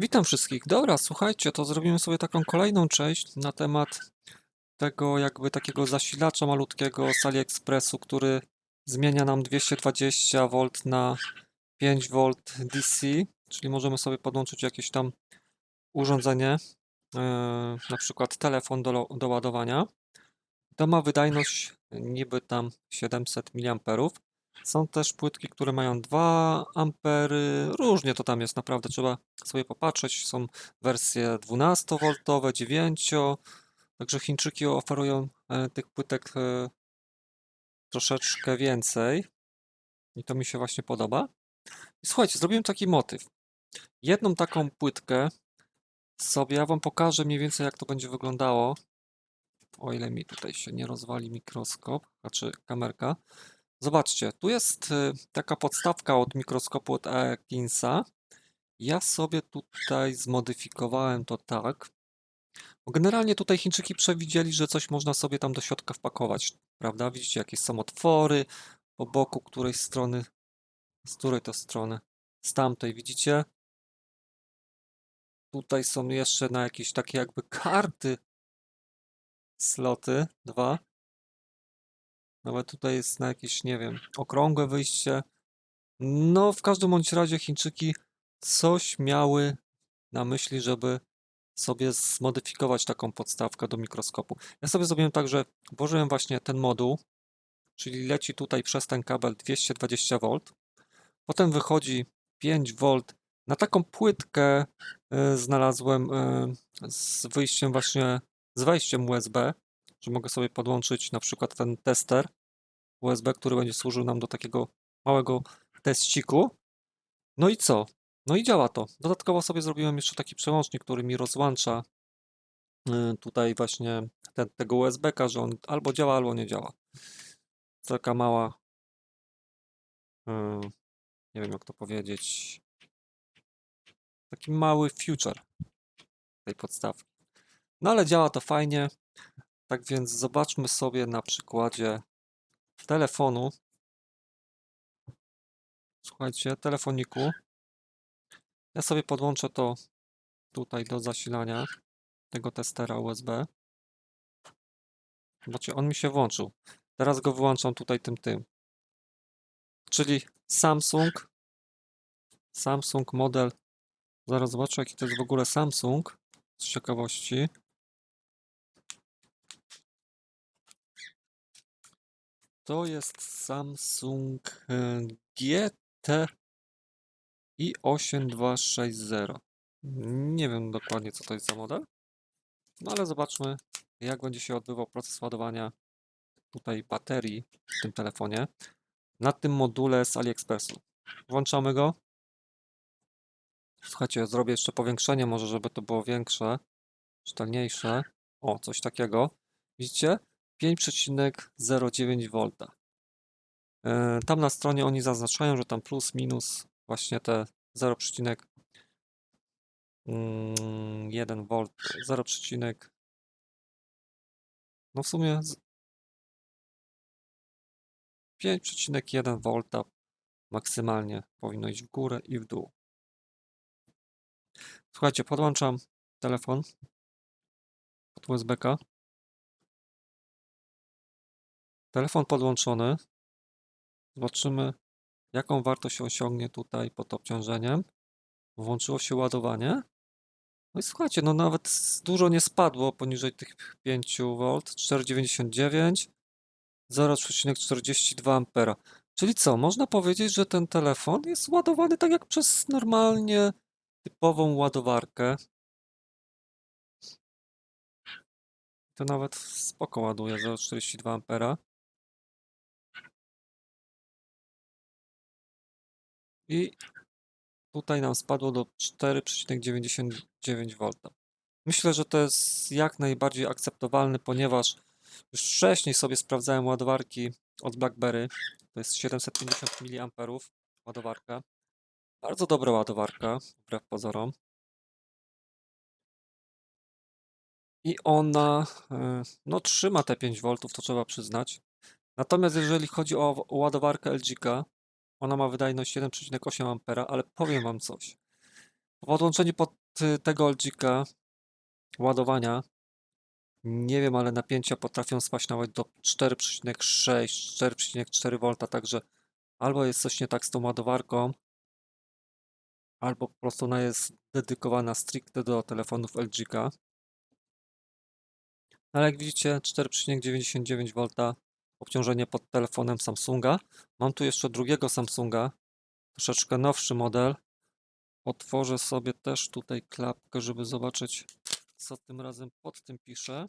Witam wszystkich. Dobra, słuchajcie, to zrobimy sobie taką kolejną część na temat tego jakby takiego zasilacza malutkiego z AliExpressu, który zmienia nam 220V na 5V DC, czyli możemy sobie podłączyć jakieś tam urządzenie, yy, na przykład telefon do, do ładowania. To ma wydajność niby tam 700 mAh. Są też płytki, które mają 2 ampery. Różnie to tam jest, naprawdę trzeba sobie popatrzeć. Są wersje 12V, 9. Także Chińczyki oferują e, tych płytek e, troszeczkę więcej. I to mi się właśnie podoba. I słuchajcie, zrobiłem taki motyw. Jedną taką płytkę sobie, ja wam pokażę mniej więcej jak to będzie wyglądało. O ile mi tutaj się nie rozwali mikroskop, znaczy kamerka. Zobaczcie, tu jest y, taka podstawka od mikroskopu od Atkinsa. Ja sobie tutaj zmodyfikowałem to tak. Generalnie tutaj Chińczyki przewidzieli, że coś można sobie tam do środka wpakować, prawda? Widzicie, jakieś są otwory po boku której strony. Z której to strony? Z tamtej, widzicie? Tutaj są jeszcze na jakieś takie jakby karty sloty, dwa. Nawet tutaj jest na jakieś, nie wiem, okrągłe wyjście. No, w każdym bądź razie Chińczyki coś miały na myśli, żeby sobie zmodyfikować taką podstawkę do mikroskopu. Ja sobie zrobiłem tak, że włożyłem właśnie ten moduł, czyli leci tutaj przez ten kabel 220V. Potem wychodzi 5V. Na taką płytkę y, znalazłem y, z wyjściem właśnie, z wejściem USB, że mogę sobie podłączyć na przykład ten tester USB, który będzie służył nam do takiego małego teściku. No i co? No i działa to. Dodatkowo sobie zrobiłem jeszcze taki przełącznik, który mi rozłącza y, tutaj właśnie te, tego USB-ka, że on albo działa, albo nie działa. Taka mała, y, nie wiem jak to powiedzieć, taki mały future tej podstawki. No ale działa to fajnie. Tak więc zobaczmy sobie na przykładzie telefonu. Słuchajcie, telefoniku. Ja sobie podłączę to tutaj do zasilania tego testera USB. Zobaczcie, on mi się włączył. Teraz go wyłączam tutaj tym tym. Czyli Samsung. Samsung model. Zaraz zobaczę, jaki to jest w ogóle Samsung. Z ciekawości. To jest Samsung e, GT i 8260. Nie wiem dokładnie, co to jest za model. No ale zobaczmy, jak będzie się odbywał proces ładowania tutaj baterii w tym telefonie na tym module z AliExpressu. Włączamy go. Słuchajcie, zrobię jeszcze powiększenie, może żeby to było większe, szczelniejsze. O, coś takiego. Widzicie? 5,09V. E, Tam na stronie oni zaznaczają, że tam plus, minus właśnie te 0,1 V, 0, no w sumie z- 5,1 V maksymalnie powinno iść w górę i w dół. Słuchajcie, podłączam telefon pod USB-ka. Telefon podłączony. Zobaczymy, jaką wartość osiągnie tutaj pod obciążeniem. Włączyło się ładowanie. No i słuchajcie, no nawet dużo nie spadło poniżej tych 5V, 4,99, 0,42 ampera. Czyli co, można powiedzieć, że ten telefon jest ładowany tak jak przez normalnie typową ładowarkę. To nawet spoko ładuje 0,42 ampera. I tutaj nam spadło do 4,99 V. Myślę, że to jest jak najbardziej akceptowalne, ponieważ już wcześniej sobie sprawdzałem ładowarki od BlackBerry. To jest 750 mAh ładowarka. Bardzo dobra ładowarka, wbrew pozorom. I ona e, no, trzyma te 5V, to trzeba przyznać. Natomiast jeżeli chodzi o ładowarkę LG, ona ma wydajność 7,8 A, ale powiem Wam coś. Po podłączeniu pod y, tego LG-ka ładowania, nie wiem, ale napięcia potrafią spaść nawet do 4,6, 4,4 V, także albo jest coś nie tak z tą ładowarką, albo po prostu ona jest dedykowana stricte do telefonów LG-ka. Ale jak widzicie 4,99 V obciążenie pod telefonem Samsunga. Mam tu jeszcze drugiego Samsunga, troszeczkę nowszy model. Otworzę sobie też tutaj klapkę, żeby zobaczyć, co tym razem pod tym pisze.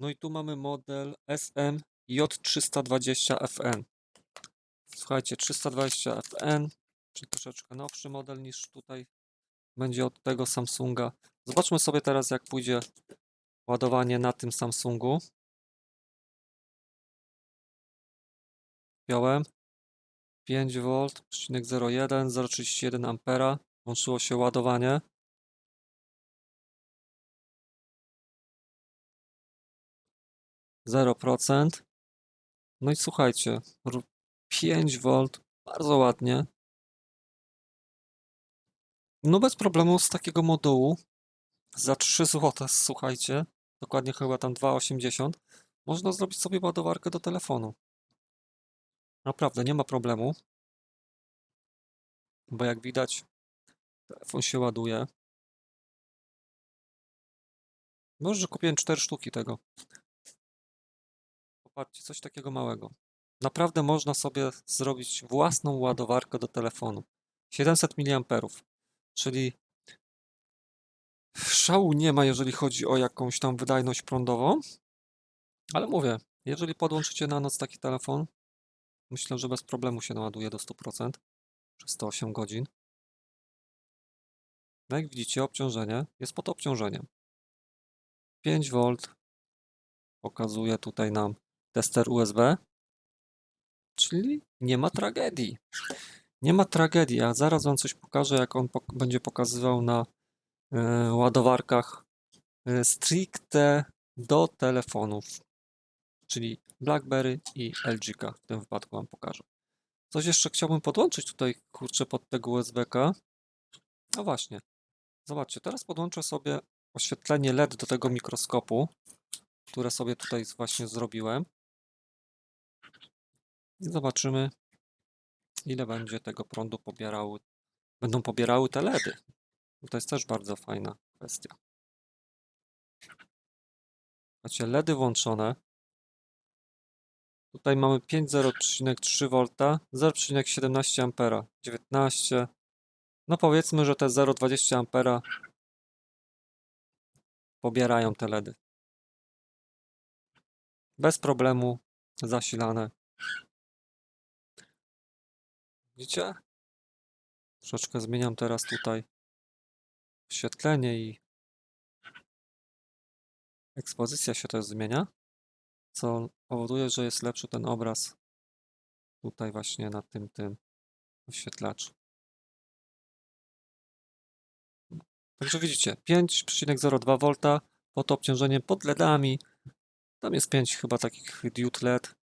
No i tu mamy model SM J320FN. Słuchajcie, 320FN, czyli troszeczkę nowszy model niż tutaj będzie od tego Samsunga. Zobaczmy sobie teraz, jak pójdzie ładowanie na tym Samsungu. Wziąłem 5V, 0,01, 0,31 ampera. Włączyło się ładowanie. Zero procent. No i słuchajcie, 5V, bardzo ładnie. No bez problemu z takiego modułu za 3 zł, słuchajcie, dokładnie chyba tam 2,80, można zrobić sobie ładowarkę do telefonu. Naprawdę, nie ma problemu. Bo jak widać, telefon się ładuje. Może, że kupiłem 4 sztuki tego. Popatrzcie, coś takiego małego. Naprawdę można sobie zrobić własną ładowarkę do telefonu. 700 mAh, czyli szału nie ma, jeżeli chodzi o jakąś tam wydajność prądową. Ale mówię, jeżeli podłączycie na noc taki telefon, myślę, że bez problemu się naładuje do 100% przez 108 godzin. No jak widzicie, obciążenie jest pod obciążeniem. 5V pokazuje tutaj nam tester USB, czyli nie ma tragedii. Nie ma tragedii, a zaraz Wam coś pokażę, jak on pok będzie pokazywał na y, ładowarkach y, stricte do telefonów, czyli BlackBerry i LG. W tym wypadku Wam pokażę. Coś jeszcze chciałbym podłączyć tutaj, kurczę, pod tego USB-ka. No właśnie. Zobaczcie, teraz podłączę sobie oświetlenie LED do tego mikroskopu, które sobie tutaj właśnie zrobiłem. I zobaczymy, ile będzie tego prądu pobierały, będą pobierały te LEDy. To jest też bardzo fajna kwestia. Macie LEDy włączone. Tutaj mamy 5,0,3 V, 0,17 A, 19. No powiedzmy, że te 0,20 A pobierają te LEDy. Bez problemu zasilane. Widzicie? Troszeczkę zmieniam teraz tutaj oświetlenie i ekspozycja się też zmienia, co powoduje, że jest lepszy ten obraz tutaj właśnie na tym tym oświetlaczu. Także widzicie, 5,02 V pod obciążeniem pod LEDami. Tam jest 5 chyba takich diod LED.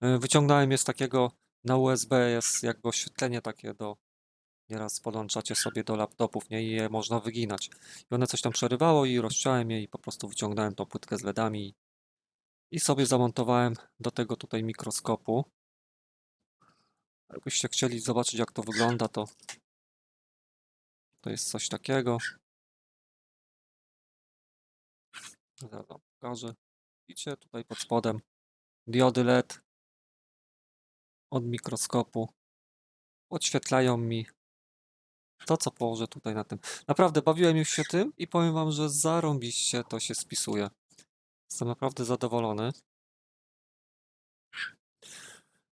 Yy, Wyciągnąłem je z takiego na USB jest jakby oświetlenie takie do nieraz podłączacie sobie do laptopów, nie? I je można wyginać. I one coś tam przerywało i rozciąłem je i po prostu wyciągnąłem tą płytkę z LEDami i sobie zamontowałem do tego tutaj mikroskopu. Jakbyście chcieli zobaczyć jak to wygląda, to to jest coś takiego. Zaraz wam pokażę. Widzicie tutaj pod spodem diody LED od mikroskopu podświetlają mi to, co położę tutaj na tym. Naprawdę bawiłem się tym i powiem wam, że zarąbiście to się spisuje. Jestem naprawdę zadowolony.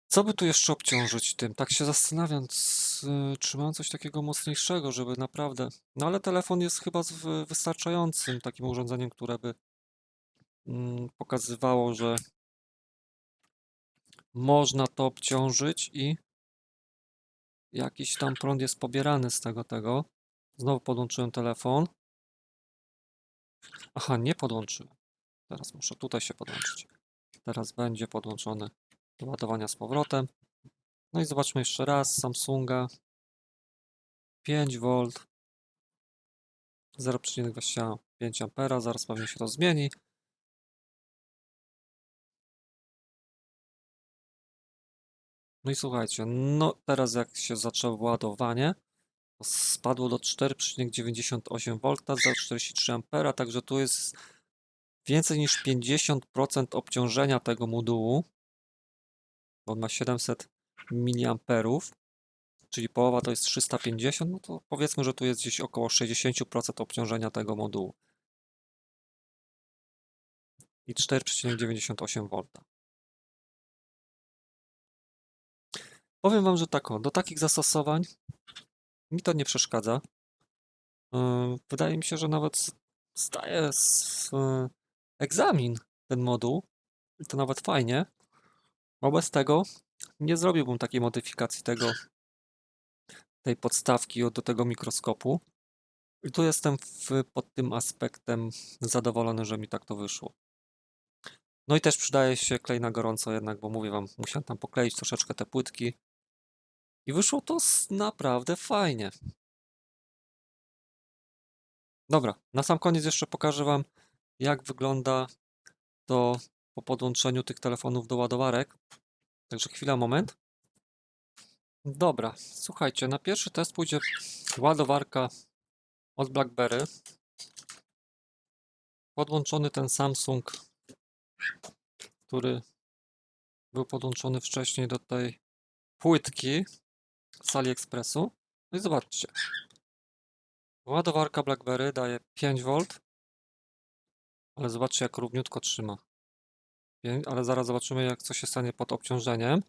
Co by tu jeszcze obciążyć tym? Tak się zastanawiam, c- czy mam coś takiego mocniejszego, żeby naprawdę... No ale telefon jest chyba wystarczającym takim urządzeniem, które by mm, pokazywało, że można to obciążyć i jakiś tam prąd jest pobierany z tego tego. Znowu podłączyłem telefon. Aha, nie podłączyłem. Teraz muszę tutaj się podłączyć. Teraz będzie podłączony do ładowania z powrotem. No i zobaczmy jeszcze raz Samsunga 5V, 0,25 ampera, zaraz pewnie się to zmieni. No i słuchajcie, no teraz jak się zaczęło ładowanie, spadło do 4,98V za 43 ampera, także tu jest więcej niż 50% obciążenia tego modułu, bo on ma 700 mA, czyli połowa to jest 350, no to powiedzmy, że tu jest gdzieś około 60% obciążenia tego modułu. I 4,98V. Powiem Wam, że tak, o, do takich zastosowań mi to nie przeszkadza. Yy, Wydaje mi się, że nawet s- zdaje z, yy, egzamin ten moduł. To nawet fajnie. Wobec tego nie zrobiłbym takiej modyfikacji tego, tej podstawki od- do tego mikroskopu. I tu jestem w, pod tym aspektem zadowolony, że mi tak to wyszło. No i też przydaje się klej na gorąco jednak, bo mówię wam, musiałem tam pokleić troszeczkę te płytki. I wyszło to naprawdę fajnie. Dobra, na sam koniec jeszcze pokażę wam, jak wygląda to po podłączeniu tych telefonów do ładowarek. Także chwila, moment. Dobra, słuchajcie, na pierwszy test pójdzie ładowarka od BlackBerry. Podłączony ten Samsung, który był podłączony wcześniej do tej płytki z AliExpressu. No i zobaczcie. Ładowarka BlackBerry daje 5V, ale zobaczcie jak równiutko trzyma. Ale zaraz zobaczymy jak co się stanie pod obciążeniem.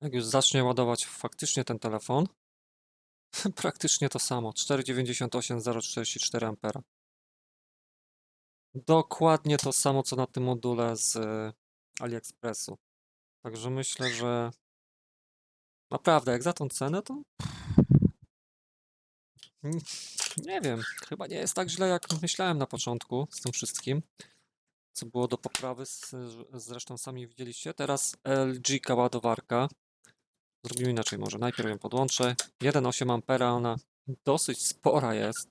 Jak już zacznie ładować faktycznie ten telefon, praktycznie to samo, 4,98 0,44 ampera. Dokładnie to samo co na tym module z e, AliExpressu. Także myślę, że naprawdę jak za tą cenę to nie wiem, chyba nie jest tak źle jak myślałem na początku z tym wszystkim, co było do poprawy, zresztą sami widzieliście. Teraz LG ładowarka. Zrobimy inaczej może. Najpierw ją podłączę. 1,8 ampera, ona dosyć spora jest.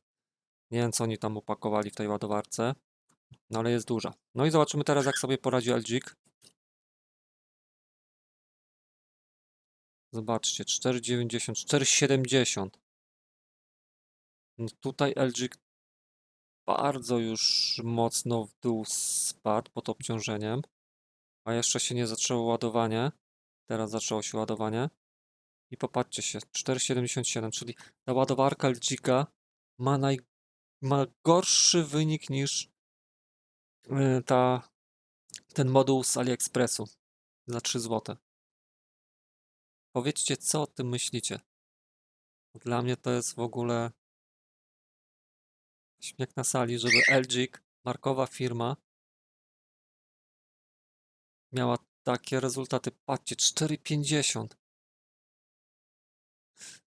Nie wiem co oni tam upakowali w tej ładowarce, no ale jest duża. No i zobaczymy teraz jak sobie poradzi LG. Zobaczcie, 4,90, 4,70. No tutaj LG bardzo już mocno w dół spadł pod obciążeniem, a jeszcze się nie zaczęło ładowanie. Teraz zaczęło się ładowanie. I popatrzcie się, 4,77, czyli ta ładowarka LG ma, naj, ma gorszy wynik niż y, ta, ten moduł z AliExpressu za 3 zł. Powiedzcie, co o tym myślicie? Dla mnie to jest w ogóle śmiech na sali, żeby LG, markowa firma, miała takie rezultaty. Patrzcie, 4,50.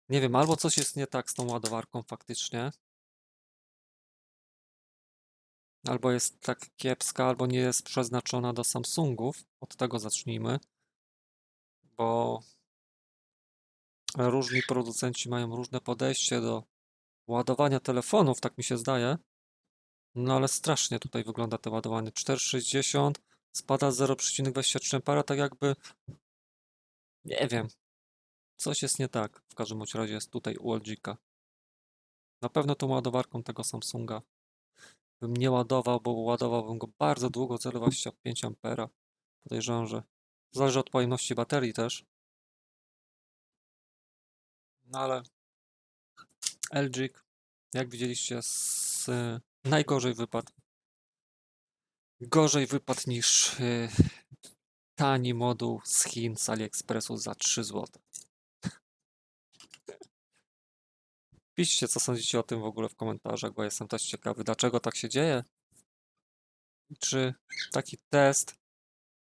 Nie wiem, albo coś jest nie tak z tą ładowarką faktycznie. Albo jest tak kiepska, albo nie jest przeznaczona do Samsungów. Od tego zacznijmy. Bo różni producenci mają różne podejście do ładowania telefonów, tak mi się zdaje. No ale strasznie tutaj wygląda to ładowanie. 4,60 spada 0,23 ampera, tak jakby nie wiem. Coś jest nie tak. W każdym razie jest tutaj u LG-ka. Na pewno tą ładowarką tego Samsunga bym nie ładował, bo ładowałbym go bardzo długo, 0,25 ampera. Podejrzewam, że zależy od pojemności baterii też. No ale LG, jak widzieliście, z, najgorzej wypadł. Gorzej wypadł niż y, tani moduł z Chin z AliExpressu za 3 zł. Piszcie, co sądzicie o tym w ogóle w komentarzach, bo jestem też ciekawy, dlaczego tak się dzieje. Czy taki test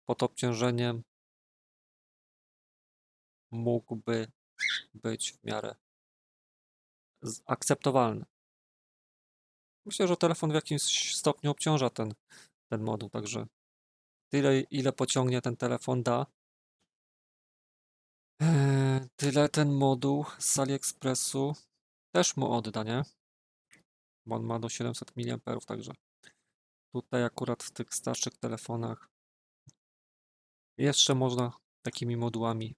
pod obciążeniem mógłby być w miarę akceptowalny. Myślę, że telefon w jakimś stopniu obciąża ten, ten moduł, także tyle, ile pociągnie ten telefon da, eee, tyle ten moduł z AliExpressu też mu odda, nie? Bo on ma do 700 mAh, także tutaj akurat w tych starszych telefonach jeszcze można takimi modułami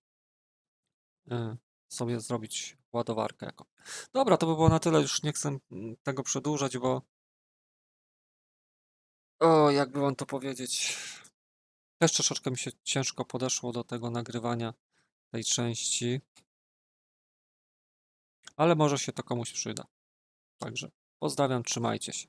y, sobie zrobić ładowarkę. Jako. Dobra, to by było na tyle. Już nie chcę mm, tego przedłużać, bo o, jakby wam to powiedzieć, też troszeczkę mi się ciężko podeszło do tego nagrywania tej części, ale może się to komuś przyda. Także pozdrawiam, trzymajcie się.